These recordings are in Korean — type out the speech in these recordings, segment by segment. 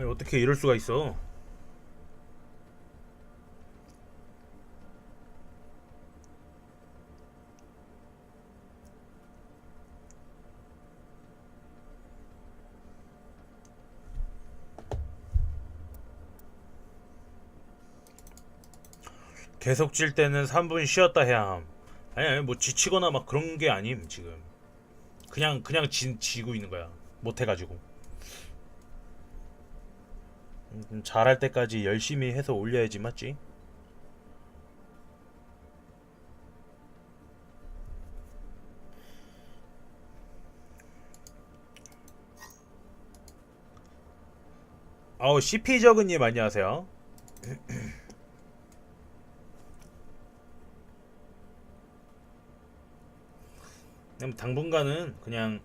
아니 어떻게 이럴 수가 있어? 계속 질 때는 3분 쉬었다 해야 함. 아니 아니 뭐 지치거나 막 그런 게 아님 지금. 그냥 그냥 지, 지고 있는 거야. 못 해가지고. 음, 잘할 때까지 열심히 해서 올려야지 맞지? 아우 CP 저근님 안녕하세요. 당분간은 그냥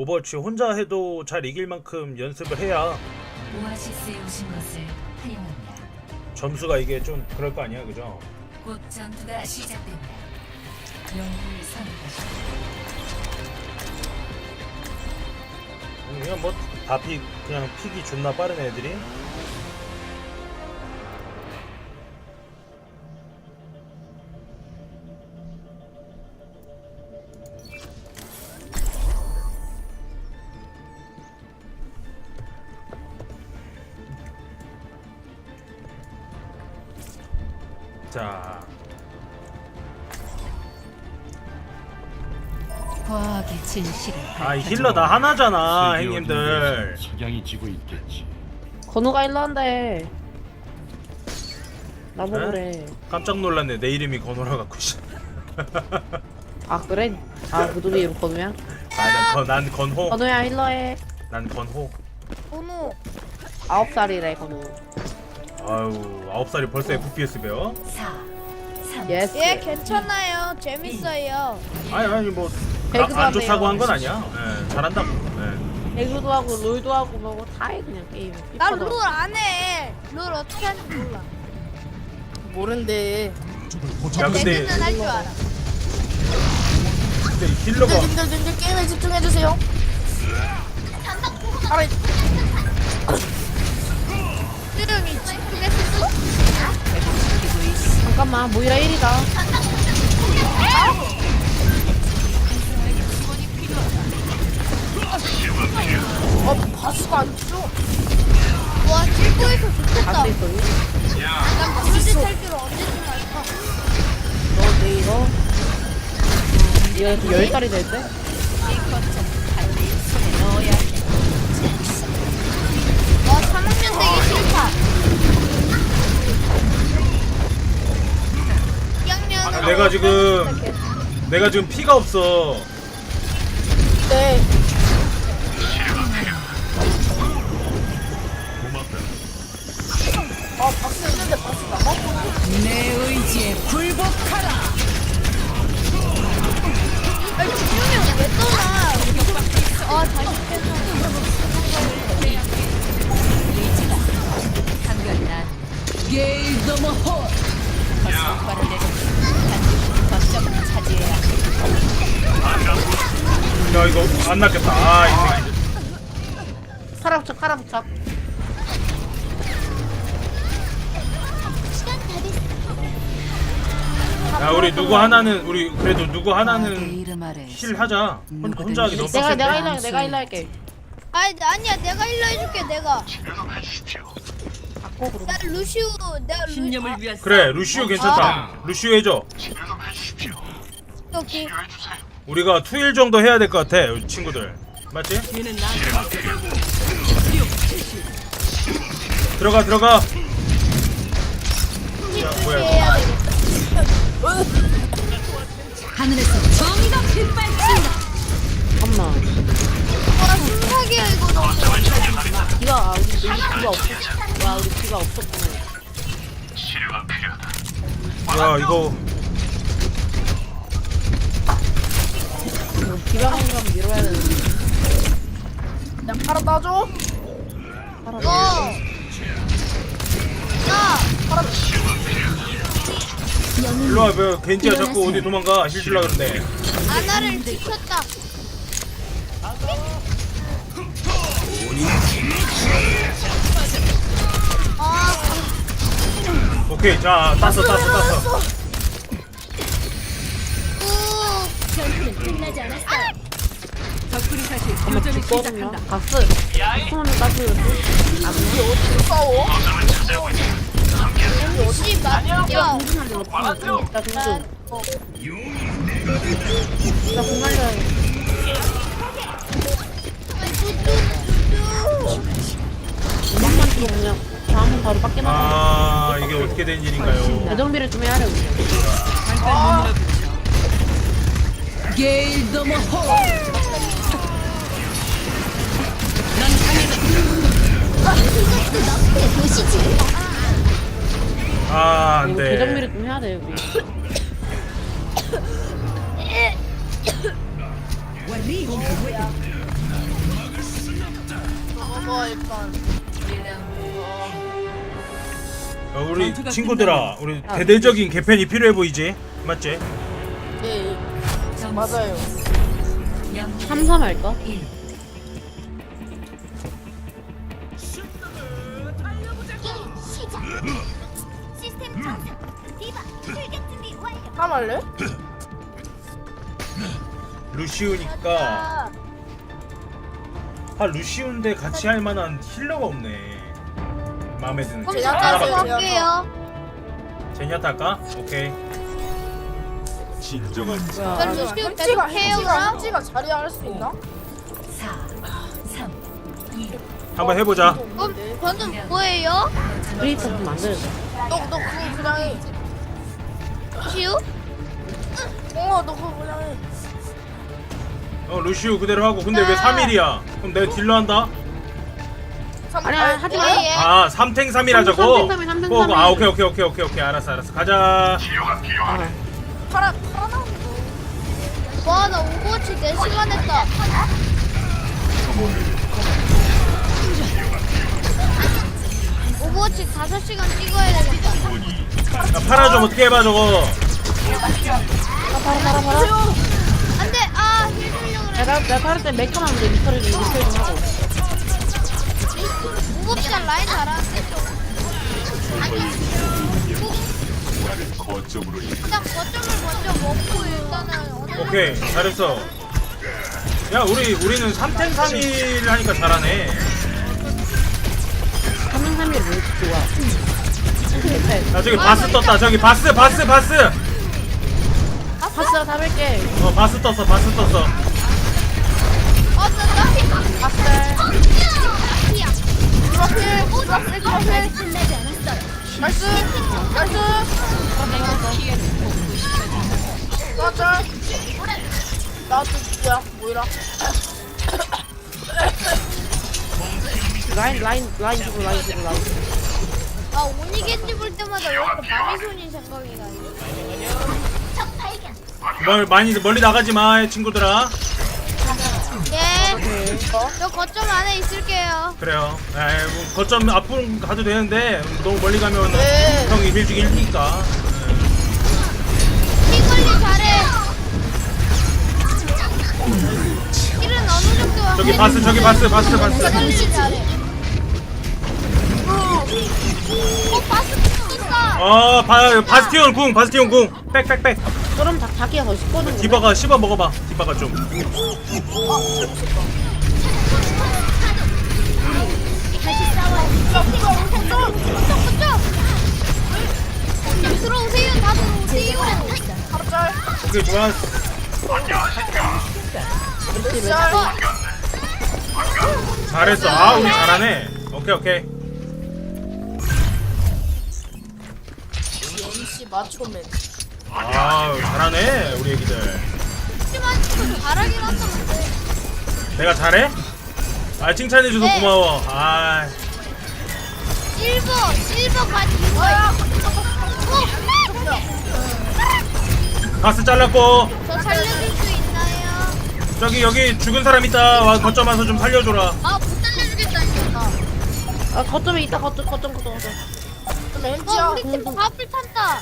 오버워치 혼자 해도 잘 이길 만큼 연습을 해야 오아시스에 오신 것을 환영합니다. 점수가 이게 좀 그럴 거 아니야 그죠? 곧 전투가 시작됩니다. 영웅을 선택하십시오. 그냥 뭐 다 픽 그냥 픽이 존나 빠른 애들이 과학의 진실을 아, 이 힐러 나 하나잖아, 형님들. 석양이 지고 있겠지. 건우가 일러한데 나보고래 깜짝 놀랐네. 내 이름이 건호라 갖고 씨. 아 그래? 아 무도비 이름 건우야? 아, 난, 건, 건호. 건우야 일러해 난 건호. 건우 아홉 살이래 건우 아유, 아홉 살이 벌써 FPS 배워? 4, 3, 예스 얘 괜찮아요 재밌어요 아니 아니 뭐. 배그도 아, 안 좋다고 하네요. 한건 아니야. 예, 잘한다고. 예. 배그도 하고 롤도 하고 뭐고 다 해 그냥 게임 난 피파도 룰 안해 룰 어떻게 하는지 몰라 모른데 야 근데 내기는 할 줄 알아 근데 힐러가 님들 님들 게임에 집중해 주세요 알아 뚜름이 집중했어? 잠깐만 모이라 1이다 와 찔보에서 좋겠다. 있어 난 비즈 탈줄 언제쯤 알까? 너내 이거? 얘가 좀 10살이 될 때? 와 3학년 되기 싫다. 2학년 내가 지금 내가 지금 피가 없어. 네. 아니 분명히 왜 떠나 아 다시 빼서 한결난 게일 더머 홀 거성과를 내려 거점 차지해야 야 이거 안 낫겠다. 아, 이 새끼. 카라부착 카라부착 야 우리 누구 하나는 우리 그래도 누구 내 하나는 힐 하자. 혼- 혼자 하기 너무 내가 빡센데. 내가 일러 내가 일러 할게 아니 아니야 내가 일러 해줄게 내가 바꿔 그럼 나 루시우 내가 루 아, 위한 그래 루시오 괜찮다. 루시오 해줘. 여기 우리가 투일 정도 해야 될 것 같아 우리 친구들. 맞지? 들어가 들어가. 야 뭐야 이거. 해야 돼 하늘에서 정의가 빛발친다. 잠깐만 와 순삭이야 이거 너무 비가 아 우리 비가 없었 와 우리 비가 없었구나. 야 이거. 이거 비가 건 밀어야 되는데. 그냥 팔아 따줘. 너. 야, 일로 와, 왜 겐지가 자꾸 어디 도망가? 힐 줄라 그러는데. 아나를 지켰다. 아, 오케이, 자, 땄어, 땄어, 땄어. 구. 전투는 끝나지 않았어. 덕분이 사실 교전을. 시작한다. 가스. 손을 따지고. 싸워. 혹시 맞냐? 나 공중. 나 공갈려야겠다. 이만만 주고 그냥 다음은 바로 밖에 나가. 아, 이게 어떻게 된 일인가요? 배정비를 좀 해야 돼. 우리. 게일 더머 홀. 아, 안 이거 돼. 배정비를 좀 해야 돼. 우리. 저거 일단. 어, 우리 친구들아, 우리 대대적인 개편이 필요해 보이지? 맞지? 예, 예. 맞아요. 3, 3 할까? 할래? 루시우니까 아 루시우인데 같이 할 만한 힐러가 없네. 마음에 드는 그럼 게 제가 제가 하나밖에. 할게요. 제니아타 할까? 오케이. 진정한. 그럼 루시우 계속 해요, 그럼? 햄찌가 자리 할수 있나? 4, 3, 한번 해보자. 그럼 저는 뭐예요? 좀 만들어. 너너 그거 그냥 해. 루시우? 어, 너 그거 그냥 해. 어 루시우 그대로 하고 근데 왜 3일이야? 그럼 내가 딜러 한다? 삼- 아니야, 아니, 하지 예, 마. 예. 아 3탱 3이라 저거? 삼탱삼이, 삼탱삼이. 어, 아 오케이 오케이 오케이 오케이 오케이 알았어 알았어 가자 아, 파라 파라 나오는 거. 와, 나 오버워치 4시간 했다. 오버워치 5시간 찍어야 되겠다. 야 파라 좀 어떻게 해봐 저거 바로 바로 바로. 안 돼! 아, 힐 주려고 그래. 내가 내가 탈때 하면 돼. 리스터를 좀 리스터 좀 하고. 무겁지만 라인 잘하는데 좀. 거점으로 일단 거점을 먼저 먹고 일단은 어느 오케이 잘했어 야 우리 우리는 3탱 3일 하니까 잘하네 3명 3일 왜 이렇게 좋아? 야 저기 바스 떴다 저기 바스 바스 바스 파스가 잡을게. 어 바스 떴어 바스 떴어 봤어. 드랍필. 끝나지 않았어요. 나이스, 나이스. 맞아. 나도 야 뭐이라. 라인 라인 라인 주고 라인 주고 라인. 아, 오니겐지 볼 때마다 왜 이렇게 마미손이 생각이 나지? 멀, 많이 멀리 나가지 마 친구들아 예. 저 거점 안에 있을게요. 그래요 에이, 뭐 거점 앞으로 가도 되는데 너무 멀리 가면 네. 형이 일주기 힘드니까 피 관리 잘해. 힐은 어느 정도 저기 바스 저기 바스 바스 피 바스 관리 잘해. 어, 바스. 어 바, 바스티온 궁 바스티온 궁 빽빽빽 그럼 다 자기가 더 쉽거든. 디바가 씹어 먹어봐 디바가 좀 다시 싸워. 들어오세요. 다 들어오세요. 오케이 좋아 짤. 어, 잘했어 아 우리 잘하네 오케이 오케이 MC 마초맨. 아 잘하네 우리 애기들 하지만 좀 잘하긴 한다 근데. 내가 잘해? 아 칭찬해줘서 네. 고마워 아 실버, 실버 가지고. 어, 바스 잘랐고 저 살려줄 수 있나요? 저기 여기 죽은 사람 있다 와 거점 와서 좀 살려줘라 아, 못 살려주겠다니까. 아 거점에 있다 거점 거점 거점 거점. 어. 우리 팀 밥을 탄다.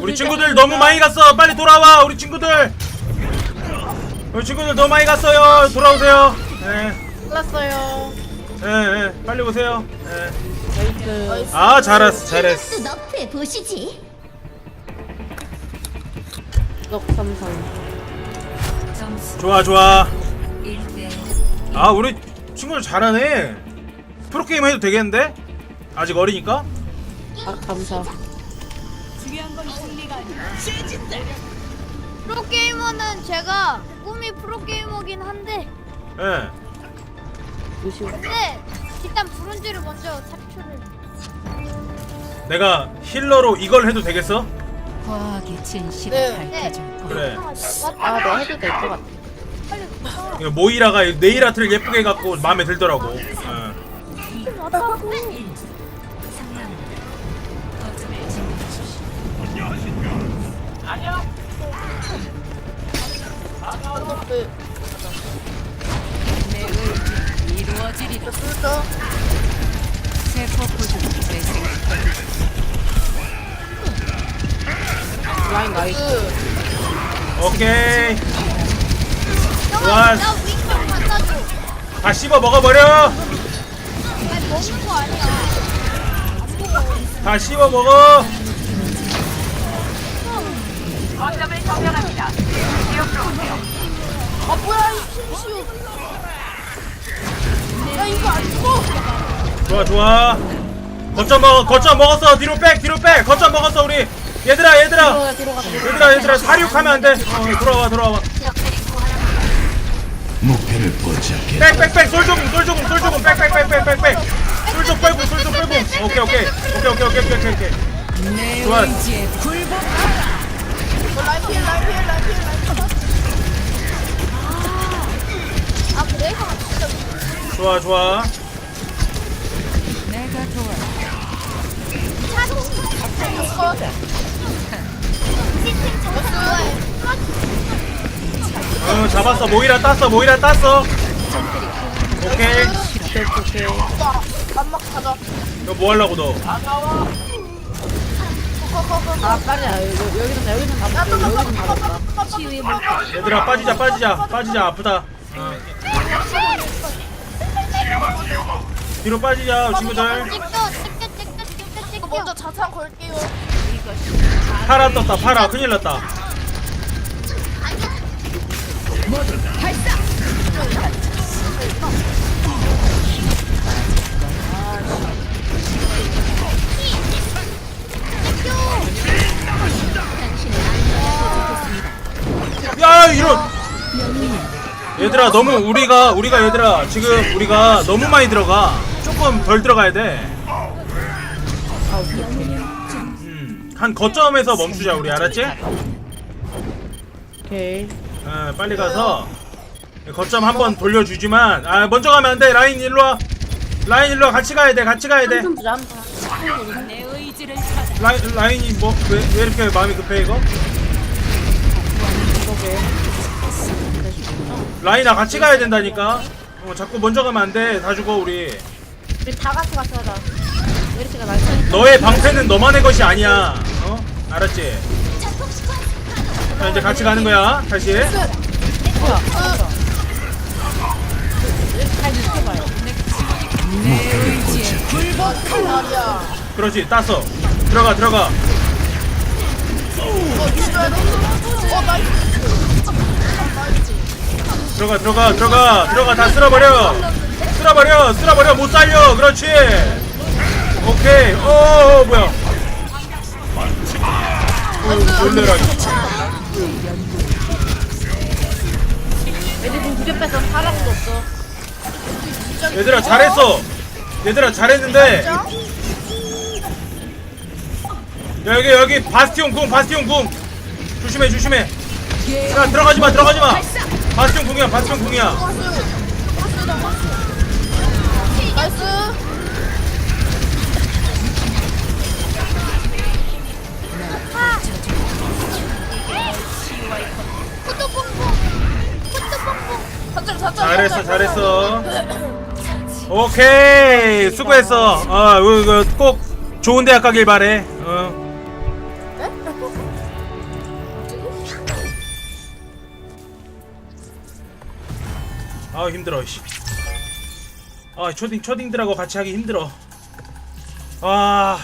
우리 친구들 너무 많이 갔어. 빨리 돌아와. 우리 친구들. 우리 친구들 너무 많이 갔어요. 돌아오세요. 예. 끝났어요. 예, 예. 빨리 오세요. 예. 나이스. 아, 잘했어. 잘했어. 또 너프해 보시지. 넉 삼성. 좋아, 좋아. 아, 우리 친구들 잘하네. 프로게임 해도 되겠는데? 아직 어리니까? 아 감사. 중요한 건 승리가 아니야. 프로게이머는 제가 꿈이 프로게이머긴 한데 예. 근데 일단 브론즈를 먼저 탈출을 내가 힐러로 이걸 해도 되겠어? 과학의 진실을 네. 네. 그래. 아 내가 해도 될 것 같아. 빨리 가. 이거 모이라가 네일 아트를 예쁘게 해갖고 마음에 들더라고. 예. 왔다고. 오케이. 와. 나 줘. 다 씹어 먹어버려. 아니 먹는 거 아니야. 다 씹어 먹어. 아, 뭐야, 이 김시우. 야, 이거 안 죽어. 좋아 좋아. 거점 먹어. 거점 먹었어. 뒤로 백 뒤로 백. 거점 먹었어 우리. 얘들아 얘들아. 들어가 들어가. 얘들아 얘들아 사륙하면 안 돼. 어, 돌아와 돌아와. 목표를 포착해 백백백 솔조공 솔조공 솔조공 백백백백백백. 솔조 빼고 솔조 빼고. 오케이 오케이 오케이 오케이 오케이 오케이 오케이. 내 좋아. 라인 피해, 라인 피 진짜 좋아 좋아. 내가. 좋아해. 어 잡았어 모이라 땄어 모이라 땄어. 오케이. 나, 안막 가자. 이거 뭐 하려고 너? 컷컷컷. 아 빨리야 여기 여기는 여기는 다 먹자. 여기는 다 먹자. 치유의 물결. 얘들아 빠지자 빠지자 빠지자 아프다. 어. 뒤로 빠지자 친구들. 찍어 찍어. 먼저 자창 걸게요. 파라 떴다 파라 큰일 났다. 야 얘들아 너무 우리가 우리가 얘들아 지금 우리가 너무 많이 들어가. 조금 덜 들어가야 돼. 음, 한 거점에서 멈추자 우리 알았지? 오케이. 어, 빨리 가서 거점 한번 돌려주지만 아 먼저 가면 안돼 라인 일로 와 라인 일로 와 같이 가야 돼 같이 가야 돼 한번 주자 한 번. 내 의지를 찾아. 라인, 라인이 뭐 왜 왜 이렇게 마음이 급해 이거? 라인아 같이 가야 된다니까 어, 자꾸 먼저 가면 안돼 다 죽어 우리 우리 다 같이 같이 하자. 메리트가 날 쳐. 너의 방패는 너만의 것이 아니야 어? 알았지? 자 이제 같이 가는 거야 다시 뭐야? 잘 지켜봐요. 내 의지에 말이야. 그렇지 땄어 들어가 들어가 돼. 어. 나이스. 들어가 들어가 들어가 들어가 다 쓸어버려. 쓸어버려 쓸어버려 못 살려. 그렇지. 오케이. 어 어, 뭐야. 어 놀래라 애들 지금 두개 뺏어 사람도 없어. 얘들아 잘했어. 얘들아 잘했는데. 야, 여기 여기 바스티온 궁 바스티온 궁. 조심해 조심해. 야 들어가지마 들어가지마 바스티온 궁이야 바스티온 궁이야 나이스. 후뚜뽕뽕 후뚜뽕뽕. 자창, 자창. 잘했어. 잘했어 오케이 수고했어 어 이거 꼭 좋은 대학 가길 바래 어 아 힘들어 씨. 아 초딩 초딩들하고 같이 하기 힘들어 아